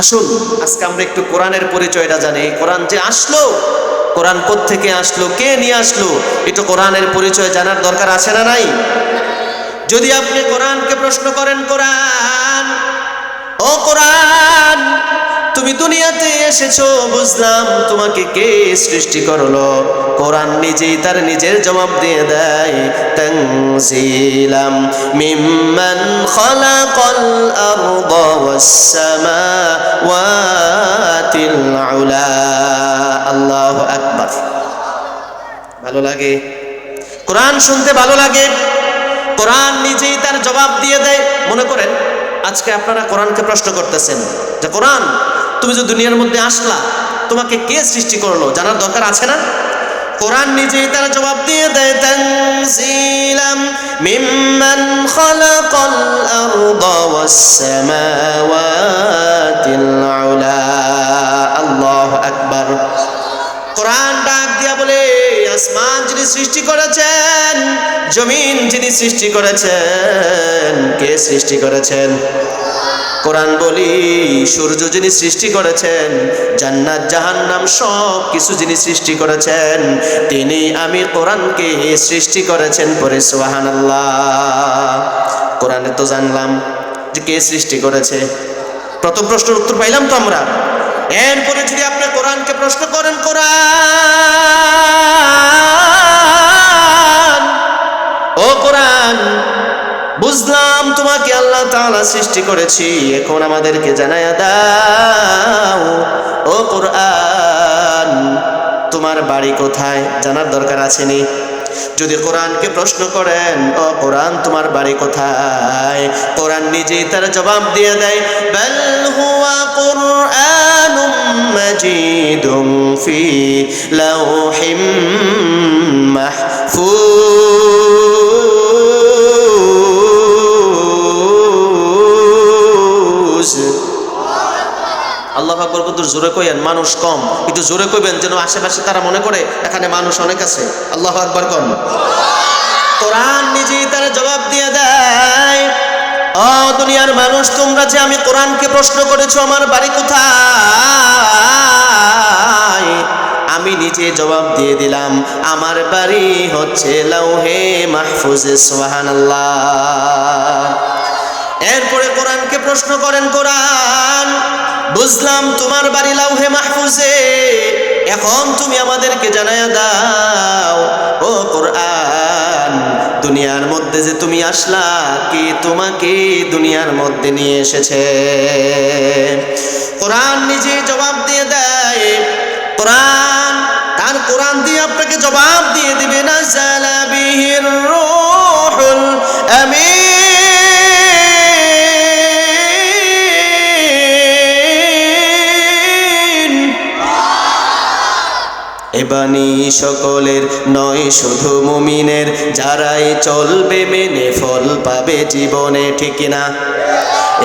আসুন, আজকে আমরা একটু কোরআনের পরিচয়টা জানি। কোরআন যে আসলো, কোরআন থেকে আসলো, কে নিয়ে আসলো একটু কোরআনের পরিচয় জানার দরকার আছে না নাই? যদি আপনি কোরআনকে প্রশ্ন করেন, কোরআন, ও কোরআন তুমি দুনিয়াতে এসেছ, বুঝলাম তোমাকে কে সৃষ্টি করল। কোরআন নিজেই তার নিজের জবাব দিয়ে দেয়, তানজিলাম, মিম্মান খালাকাল আরদা ওয়াস সামাওয়াতিল উলা। আল্লাহু আকবার। ভালো লাগে? কোরআন শুনতে ভালো লাগে? কোরআন নিজেই তার জবাব দিয়ে দেয়। মনে করেন, আজকে আপনারা কোরআনকে প্রশ্ন করতেছেন যে, কোরআন তুমি যে দুনিয়ার মধ্যে আসলা, তোমাকে কে সৃষ্টি করল? জানার দরকার আছে না? কোরআন নিজেই তার জবাব দিয়ে দেয়, তানজিলাম মিম্মান খালাকাল আরদা ওয়াস সামাওয়াতিল উলা। আল্লাহু আকবার। কোরআন আসমান যিনি সৃষ্টি করেছেন, জমিন যিনি সৃষ্টি করেছেন, কে সৃষ্টি করেছেন? কোরআন বলি, সূর্য যিনি সৃষ্টি করেছেন, জান্নাত, জাহান্নাম সব কিছু যিনি সৃষ্টি করেছেন, তিনি আমি কোরআনকে সৃষ্টি করেছেন পরে সুবহানাল্লাহ। কোরআনে তো জানলাম যে কে সৃষ্টি করেছে। প্রথম প্রশ্নের উত্তর পাইলাম তো আমরা। এরপরে যদি আপনি কোরআনকে প্রশ্ন করেন, কোরআন। ও কোরআন, বুঝলাম তোমাকে আল্লাহ তাআলা সৃষ্টি করেছি, এখন আমাদেরকে জানায়া দাও। ও কোরআন, তোমার বাড়ি কোথায়? জানার দরকার আছে নি? যদি কোরআনকে প্রশ্ন করেন, ও কোরআন, তোমার বাড়ি কোথায়? কোরআন নিজেই তার জবাব দিয়ে দেয় ফি লাউহিম মাহফুজ। আল্লাহ আকবর কত জোরে কইেন মানুষ কম। কিন্তু জোরে কইবেন যেন আশেপাশে তারা মনে করে, এখানে মানুষ অনেক আছে। আল্লাহ আকবর কম কোরআন নিজেই তারা জবাব দিয়ে দেয়, ও দুনিয়ার মানুষ, তোমরা যে আমি কোরআনকে প্রশ্ন করেছ, আমার বাড়ি কোথায়? আমি নিজে জবাব দিয়ে দিলাম, আমার বাড়ি হচ্ছে লাউহে মাহফুজে, সুবহানাল্লাহ। এরপরে কোরআনকে প্রশ্ন করেন, কোরআন বুঝলাম তোমার বাড়ি লাউহে মাহফুজে। এখন তুমি আমাদেরকে জানায়া দাও, ও কোরআন, দুনিয়ার মধ্যে যে তুমি আসলা, কে তোমাকে দুনিয়ার মধ্যে নিয়ে এসেছে? কোরআন নিজে জবাব দিয়ে দেয়, কোরআন, তার কোরআন দিয়ে আপনাকে জবাব দিয়ে দিবে না জালাবিহির রূহুল আমিন। এবানি সকলের নয় শুধু মুমিনের। যারাই চলবে মেনে ফল পাবে জীবনে ঠিক না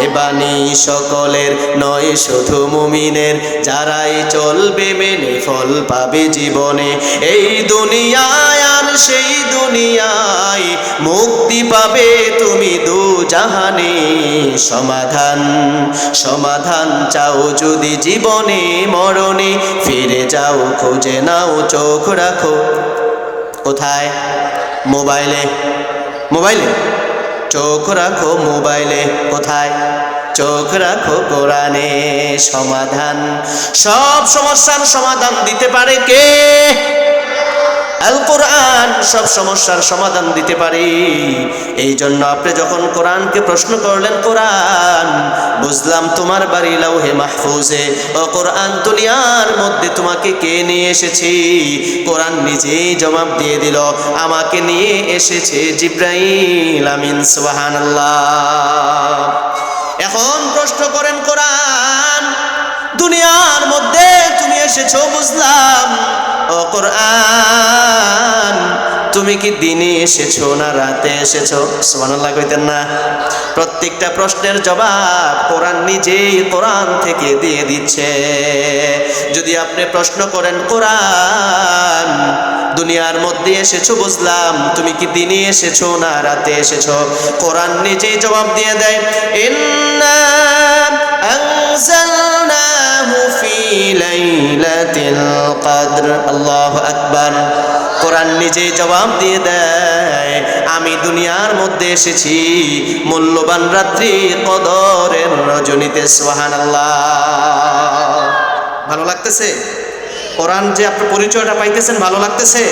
এবানি সকলের নয়, শুধু মুমিনের। যারাই চলবে মেনে ফল পাবে জীবনে। এই দুনিয়ায় আর সেই দুনিয়ায় মুক্তি পাবে তুমি দু জাহানে। সমাধান সমাধান চাও যদি জীবনে মরণে। ফিরে যাও, খুঁজে নাও, চোখ রাখো। কোথায়? মোবাইলে। মোবাইলে? চোখ রাখো মোবাইলে কোথায়? চোখ রাখো কোরআনে সমাধান। সব সমস্যার সমাধান দিতে পারে কে? আল কোরআন সব সমস্যার সমাধান দিতে পারে। এই জন্য আপনি যখন কোরআনকে প্রশ্ন করলেন, কোরআন, বুঝলাম তোমার বাড়ি লাউহে মাহফুজে, ও কোরআন দুনিয়ার মধ্যে তোমাকে কে নিয়ে এসেছি? কোরআন নিজেই জবাব দিয়ে দিল, আমাকে নিয়ে এসেছে জিব্রাইল, আমিন, সুবহানাল্লাহ। এখন প্রশ্ন করেন, কোরআন, দুনিয়ার মধ্যে তুমি এসেছ, বুঝলাম ও কোরআন, তুমি কি দিনে এসেছ না রাতে এসেছ? সুবহানাল্লাহ কইতেন না। প্রত্যেকটা প্রশ্নের জবাব কোরআন নিজেই কোরআন থেকে দিয়ে দিচ্ছে। যদি আপনি প্রশ্ন করেন, কোরআন, দুনিয়ার মধ্যে এসেছ বুঝলাম, তুমি কি দিনে এসেছ না রাতে এসেছ? কোরআন নিজেই জবাব দিয়ে দেয়, ইন্না আনজালনা জবাব দিয়ে দেয়, আমি দুনিয়ার মধ্যে এসেছি, মূল্যবান রাত্রি কদরের রজনীতে, সুবহানাল্লাহ। ভালো লাগতেছে? কোরআন যে আপনি পরিচয়টা পাইতেছেন, ভালো লাগতেছে?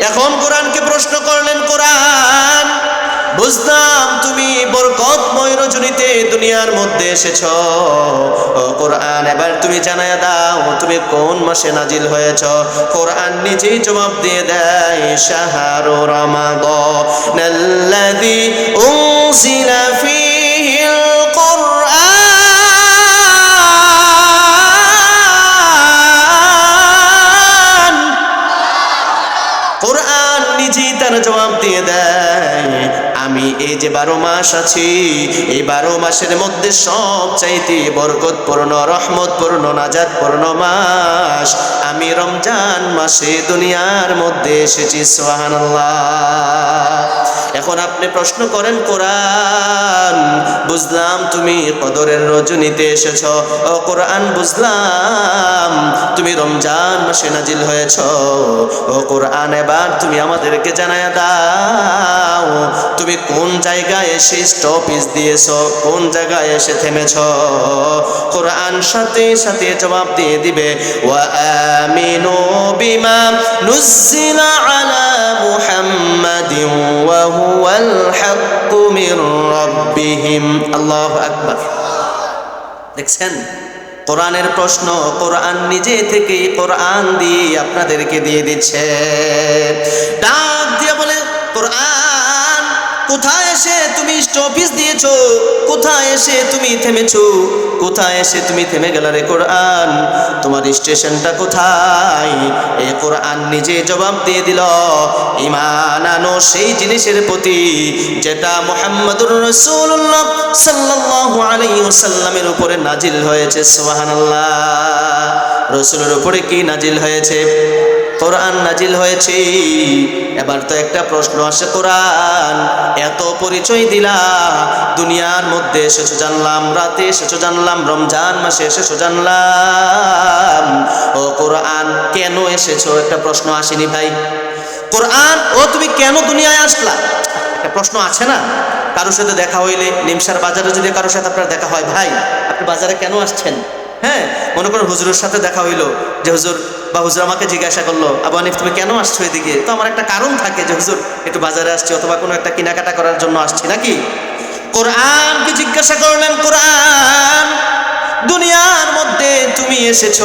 এখন কোরআনকে প্রশ্ন করলেন, কোরআন বুঝতাম তুমি বরকতময় রজনীতে দুনিয়ার মধ্যে এসেছ। কোরআন, এবার তুমি জানায় দাও, তুমি কোন মাসে নাজিল হয়েছ? কোরআন নিজেই জবাব দিয়ে দেয় শাহরু রমাদানাল্লাযী উনজিলা ফীহিল বারো মাস আছি। এই বারো মাসের মধ্যে সব চাইতে বরকতপূর্ণ, রহমতপূর্ণ নাজাদপূর্ণ মাস। আমি রমজান মাসে দুনিয়ার মধ্যে এসেছি সোহানাল্লাহ এখন আপনি প্রশ্ন করেন, কোরআন বুঝলাম তুমি কদরের রজনীতে এসেছ। ও কোরআন বুঝলাম তুমি রমজান মাসে নাজিল হয়েছ, ও কোরআন এবার তুমি আমাদেরকে জানায় দাও। তুমি কোন জায়গায় এসে স্টপিস দিয়েছ, কোন জায়গায় এসে থেমেছ? কোরআন সাথে সাথে জবাব দিয়ে দিবে, ওয়া আমিনু বিমা নুজ্জিলা আলা মুহাম্মাদিন ওয়া হুয়াল হাক্কু মির রাব্বিহিম। আল্লাহু আকবার। দেখছেন? কোরআনের প্রশ্ন কোরআন নিজে থেকে কোরআন দিয়ে আপনাদেরকে দিয়ে দিচ্ছে। ডাক দিয়ে বলে, কোরআন কোথায় এসে তুমি স্টপিস দিয়েছ। কোথায় এসে তুমি থেমেছ? কোথায় এসে তুমি থেমে গেল রে কোরআন? তোমার স্টেশনটা কোথায়? এ কোরআন নিজে জবাব দিয়ে দিল ইমান আনো সেই জিনিসের প্রতি যেটা মোহাম্মদুর রসুল্লাহ সাল্লাল্লাহু আলাইহি ওয়াসাল্লামের উপরে নাজিল হয়েছে, সুবহানাল্লাহ। রসুলের উপরে কি নাজিল হয়েছে? কোরআন নাজিল হয়েছে। এবার তো একটা প্রশ্ন আসে কোরআন, এত পরিচয় দিলা, দুনিয়ার মধ্যে এসেছ জানলাম, রাতে এসেছ জানলাম, রমজান মাসে এসেছ জানলাম। ও কোরআন, কেন এসেছ? একটা প্রশ্ন আসেনি ভাই। কোরআন, ও তুমি কেন দুনিয়ায় আসলা? একটা প্রশ্ন আছে না? কারোর সাথে দেখা হইলে, নিমসার বাজারে যদি কারোর সাথে আপনার দেখা হয়, ভাই, আপনি বাজারে কেন আসছেন? হ্যাঁ মনে করেন হুজুরের সাথে দেখা হইল, যে হুজুর বা হুজুর আমাকে জিজ্ঞাসা করল, আবু আনিফ তুমি কেন আসছো এদিকে? তো আমার একটা কারণ থাকে যে, হুজুর, একটু বাজারে আসছি, অথবা কোনো একটা কেনাকাটা করার জন্য আসছি, নাকি? কোরআনকে জিজ্ঞাসা করলেন, কোরআন, দুনিয়ার মধ্যে তুমি এসেছ,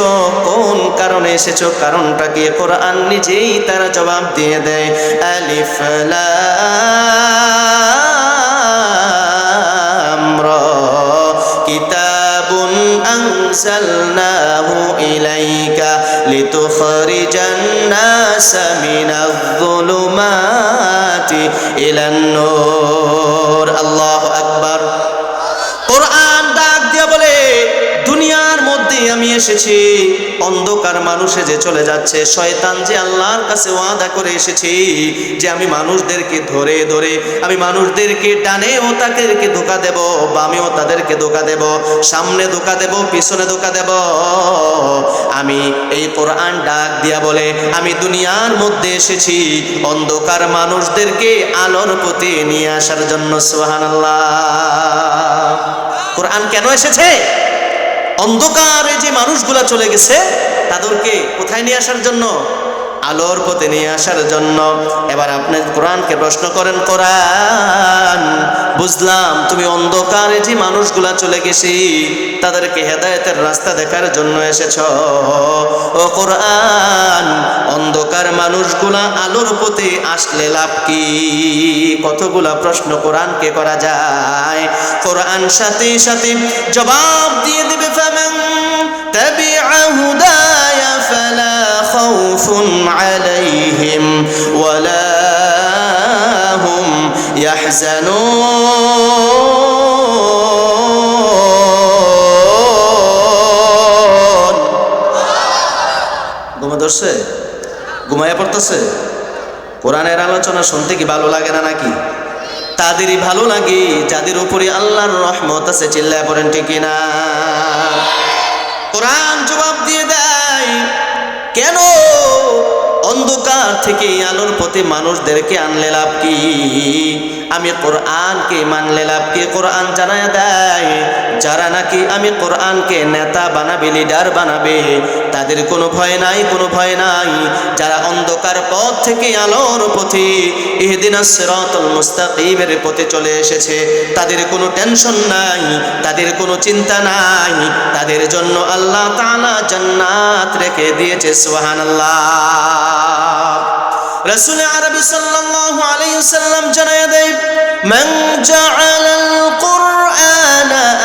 কোন কারণে এসেছ? কারণটা কি? কোরআন নিজেই তারা জবাব দিয়ে দেয়, আলিফ কিতাবুন আনসালনাহু ইলাইকা। لتخرج الناس من الظلمات إلى النور. الله এসেছি। অন্ধকার মানুষে যে চলে যাচ্ছে, শয়তান যে আল্লাহর কাছে ওয়াদা করে এসেছি যে আমি মানুষদেরকে ধরে ধরে আমি মানুষদেরকে টানে ও তাদেরকে ধোকা দেব বামেও তাদেরকে ধোকা দেব, সামনে ধোকা দেব, পিছনে ধোকা দেব। আমি এই কোরআন ডাক দিয়া বলে আমি দুনিয়ার মধ্যে এসেছি, অন্ধকার মানুষদেরকে আলোর প্রতি নিয়ে আসার জন্য, সুবহানাল্লাহ। কোরআন কেন এসেছে? অন্ধকারে যে মানুষগুলা চলে গেছে তাদেরকে কোথায় নিয়ে আসার জন্য? আলোর পথে নিয়ে আসার জন্য। এবার আপনি কোরআনকে প্রশ্ন করেন, কোরআন, বুঝলাম তুমি অন্ধকারে যে মানুষগুলা চলে গেছি, তাদেরকে হেদায়তের রাস্তা দেখার জন্য এসেছ। ও কোরআন, অন্ধকার মানুষগুলা আলোর পথে আসলে লাভ কি? কতগুলা প্রশ্ন কোরআনকে করা যায়। কোরআন সাথে সাথে জবাব দিয়ে দেবে ফ্যামেন তবে আহুদা خوف عليهم ولا هم يحزنون ঘুমা ধরছে ঘুমাইয়া পড়তেছে কোরআনের আলোচনা শুনতে কি ভালো লাগে না নাকি তাদেরই ভালো লাগে যাদের উপরে আল্লাহর রহমত আছে চিল্লায় পড়েন ঠিক না কোরআন জবাব দিয়ে দেয় কেন? অন্ধকার থেকে আলোর পথে মানুষদেরকে আনলে লাভ কি? আমি কোরআনকে মানলে লাভ কি? কোরআন জানায় দেয়, যারা নাকি আমি কোরআনকে নেতা বানাবে লিডার বানাবে তাদের কোনো ভয় নাই, কোনো ভয় নাই। যারা অন্ধকার পথ থেকে আলোর পথে সিরাতুল মুস্তাকিমের পথে চলে এসেছে, তাদের কোনো টেনশন নাই, তাদের কোনো চিন্তা নাই। তাদের জন্য আল্লাহ তাআলা জান্নাত রেখে দিয়েছে, সুবহানাল্লাহ। রসুল আরবি সাল্লাল্লাহু আলাইহি ওয়াসাল্লাম জানায় দেয়, মান জাআলাল কুরআন আমামাহু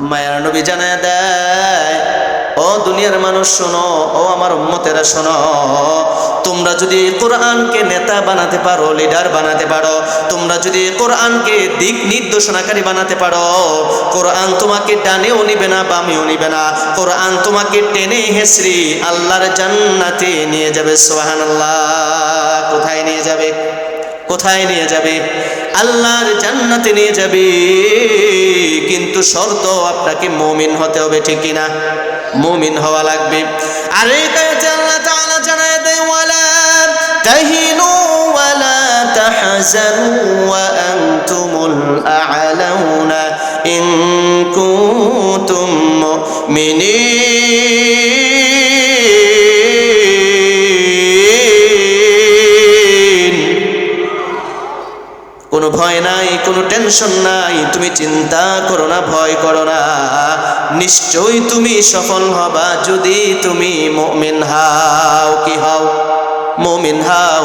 মায়ের নবী জানায় দেয়, ও দুনিয়ার মানুষ শোনো, ও আমার উম্মতেরা শোনো, তোমরা যদি কোরআনকে নেতা বানাতে পারো, লিডার বানাতে পারো, তোমরা যদি কোরআনকে দিক নির্দেশনাকারী বানাতে পারো, কোরআন তোমাকে ডানেও নিবে না, বামেও নিবে না, কোরআন তোমাকে টেনে হেসরি আল্লাহর জান্নাতে নিয়ে যাবে সোহান আল্লাহ কোথায় নিয়ে যাবে? কোথায় নিয়ে যাবে? আল্লাহর জান্নাতে নিয়ে যাবে। কিন্তু শর্ত আপনাকে মুমিন হতে হবে, ঠিক কিনা? মুমিন হওয়া লাগবে। আর এই কাজে আল্লাহ তাআলা জানায় দেয়, ওয়ালা তাহিনু ওয়ালা তাহজানু ওয়া আনতুমুল আ'লাউনা ইন কুনতুম মুমিনিন। কোনো টেনশন নাই, তুমি চিন্তা করো না, ভয় করো না। নিশ্চয়ই তুমি সফল হবা যদি তুমি মুমিন হাও। কি হও? মুমিন হাও।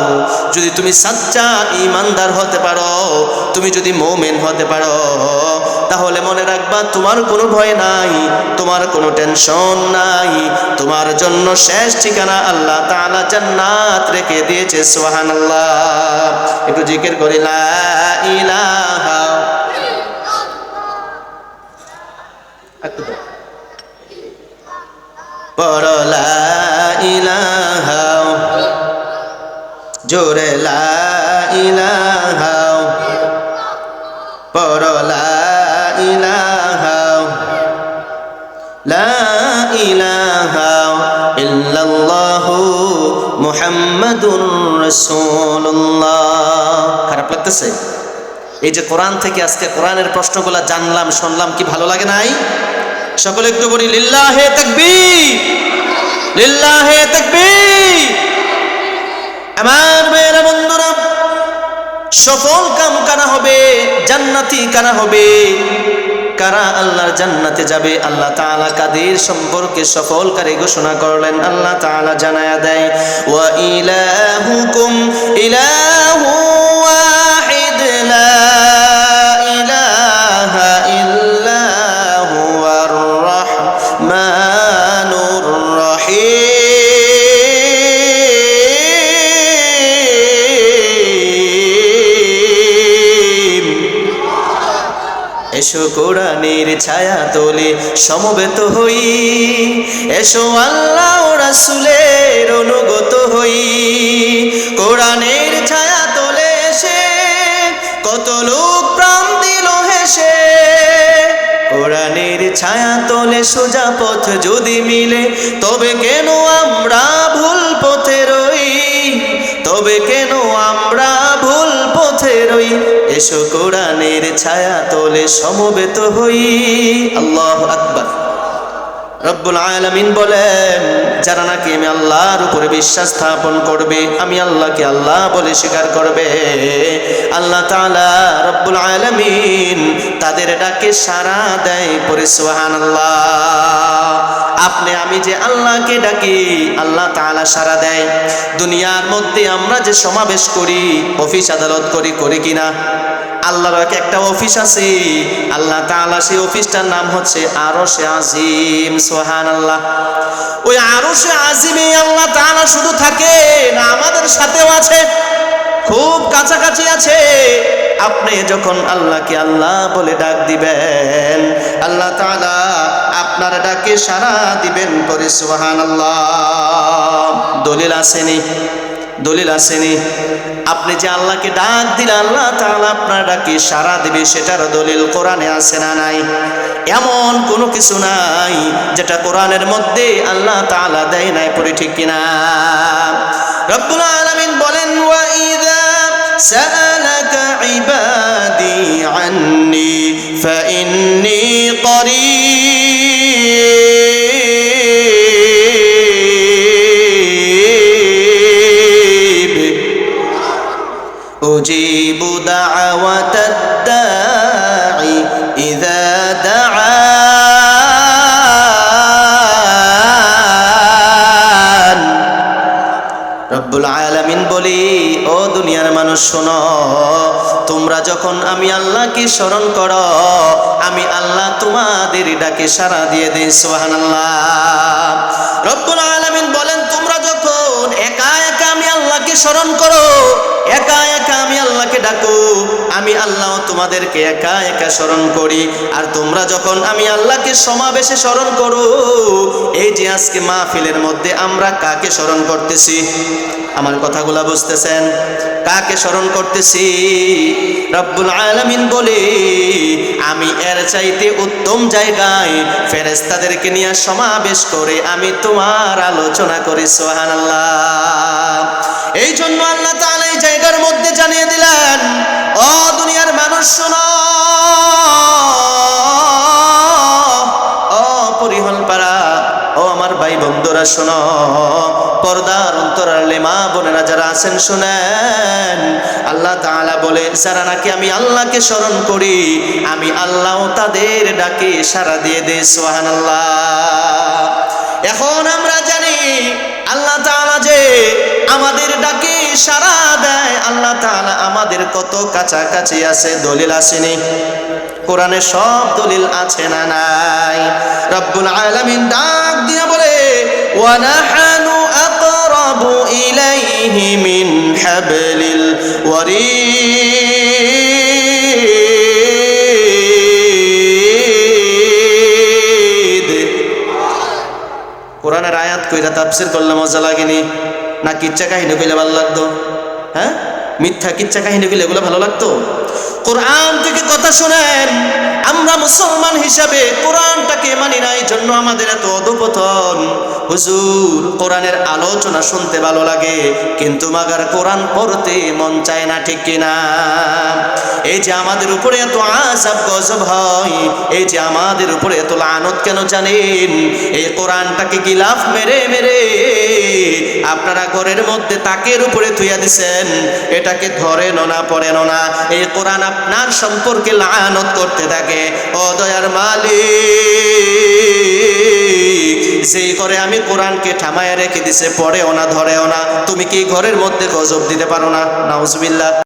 যদি তুমি সাচ্চা ইমানদার হতে পারো, তুমি যদি মুমিন হতে পারো তাহলে মনে রাখবা, তোমার কোনো ভয় নাই, তোমার কোনো টেনশন নাই। তোমার জন্য শেষ ঠিকানা আল্লাহ তাআলা জান্নাত রেখে দিয়েছে, সুবহানাল্লাহ। একটু জিকির করি, লা ইলাহা ইলাহা। জোরে, লা ইলাহা। পড়ো, লা খারাপ লাগতেছে? এই যে কোরআন থেকে আজকে কোরআনের প্রশ্নগুলো জানলাম, শুনলাম, কি ভালো লাগে নাই? সকলে একটু বলি, লিল্লাহে তাকবীর লিল্লাহে তাকবীর। আমার মেয়েরা সফল কাম কারা হবে? জান্নাতি কারা হবে? কারা আল্লাহর জান্নাতে যাবে? আল্লাহ তাআলা কাদের সম্পর্কে সফলকারী ঘোষণা করলেন? আল্লাহ তাআলা জানায়া দেয়, ওয়া ইলাহুকুম ইলাহু ছায়া তোলে, সমবেত হই। এসো আল্লাহ রাসুলের অনুগত হই। কোরআনের ছায়া তোলে এসে, কত লোক প্রাণ দিল হেসে। কোরআনের ছায়া তোলে সোজা পথ যদি মিলে, তবে কেন আমরা ভুল পথে রই? তবে কেন আমরা এসো কোরআনের ছায়া তোলে সমবেত হই। আল্লাহ আকবার। রব্বুল আলামিন বলেন, যারা নাকি আমি আল্লাহর উপরে বিশ্বাস স্থাপন করবে, আমি আল্লাহকে আল্লাহ বলে স্বীকার করবে। আল্লাহ তাআলা রব্বুল আলামিন তাদের ডাকে সাড়া দেয় পরে সুবহানাল্লাহ। আপনি, আমি যে আল্লাহকে ডাকি, আল্লাহ তাআলা সাড়া দেয়। দুনিয়ার মধ্যে আমরা যে সমাবেশ করি, অফিস আদালত করি করি কিনা? আল্লাহর এক একটা অফিস আছে। আল্লাহ তাআলা সেই অফিসটার নাম হচ্ছে আরশে আজিম সোহান আল্লাহ ওই আরশে আজিমে আল্লাহ তাআলা শুধু থাকে না আমাদের সাথেও আছে, খুব কাছাকাছি আছে। আপনি যখন আল্লাহকে আল্লাহ বলে ডাক দিবেন, আল্লাহ তাআলা আপনার ডাকে সাড়া দিবেন পরে সুবহানাল্লাহ। দলিল আসেনি দলিল আসেনি। আপনি যে আল্লাহকে ডাক দিলে আল্লাহ তাহলে আপনার ডাকে সারা দেবে, সেটার দলিল কোরআনে আছে না নাই? এমন কোনো কিছু নাই যেটা কোরআনের মধ্যে আল্লাহ তাআলা দেয় নাই পরে ঠিক কিনা? রব্বুল আলমিন বলেন, ওয়া ইযা সাআলাকা ইবাদি আন্নি أجيب دعوة الداعي إذا دعان রব্বুল আলামিন বলি ও দুনিয়ার মানুষ শোনো তোমরা যখন আমি আল্লাহকে স্মরণ করো আমি আল্লাহ তোমাদের ডাকে সাড়া দিয়ে দিই সুবহানাল্লাহ রব্বুল আলামিন বলেন তোমরা যখন একা একা আমি আল্লাহকে স্মরণ করো একা একা আমি আল্লাহকে ডাকো, আমি আল্লাহ তোমাদেরকে একা একা স্মরণ করি। আর তোমরা যখন আমি আল্লাহকে সমাবেশে স্মরণ করো, এই যে আজকে মাহফিলের মধ্যে আমরা কাকে স্মরণ করতেছি? আমার কথাগুলা বুঝতেছেন? কাকে স্মরণ করতেছি? রব্বুল আলামিন বলে, আমি এর চাইতে উত্তম জায়গায় ফেরেস্তাদেরকে নিয়ে সমাবেশ করে আমি তোমার আলোচনা করি সোহান আল্লাহ এই জন্য আল্লাহ তাআলা এই জায়গার মধ্যে জানিয়ে দিলেন ও দুনিয়ার মানুষ, শোনো। ও পরিহল পাড়া, ও আমার ভাই বন্ধুরা, শোনো। পর্দার অন্তরালে মা বোনেরা যারা আছেন, শুনেন। আল্লাহ তাআলা বলে, যারা নাকি আমি আল্লাহকে স্মরণ করি, আমি আল্লাহ তাদের ডাকে সারা দিয়ে দেই সুবহানাল্লাহ। এখন আমরা জানি, আল্লাহ তাআলা যে আমাদের ডাকে সারা দেয়, আল্লাহ তাআলা আমাদের কত কাছাকাছি আছে, দলিল আসেনি। কোরআনে সব দলিল আছে না নাই? রব্বুল আলামিন ডাক দিয়ে বলে, ওয়া নাহানু আকরাবু ইলাইহি মিন হাবলিল ওয়ারিদ। কোরআনের আয়াত কইরা তাফসীর করলে মজা লাগেনি। না কিচ্ছা কাহিনী কইলে ভালো লাগতো? হ্যাঁ? মিথ্যা কিচ্ছা কাহিনী কইলে এগুলো ভালো লাগতো? কোরআন থেকে কথা শুনেন, আমরা মুসলমান হিসাবে কোরআনটাকে মানি না এই জন্য আমাদের এত অধপতন। হুজুর, কোরআনের আলোচনা শুনতে ভালো লাগে, কিন্তু মাগার কোরআন পড়তে মন চায় না, ঠিক কিনা? এই যে আমাদের উপরে এত আজাব গজব হয়, এই যে আমাদের উপরে এত লানত কেন জানেন? এই কোরআনটাকে গিলাফ মেরে মেরে আপনারা ঘরের মধ্যে তাকের উপরে থুইয়া দিছেন? এটাকে ধরেন না, পড়েন না। এই কোরআন আপনার সম্পর্কে লানত করতে থাকে। ও দয়ার মালিক! যেই করে আমি কোরআনকে থামায় রেখে দিছে, পড়েও না, ধরেও না। তুমি কি ঘরের মধ্যে গজব দিতে পারো না? নাউজবিল্লাহ।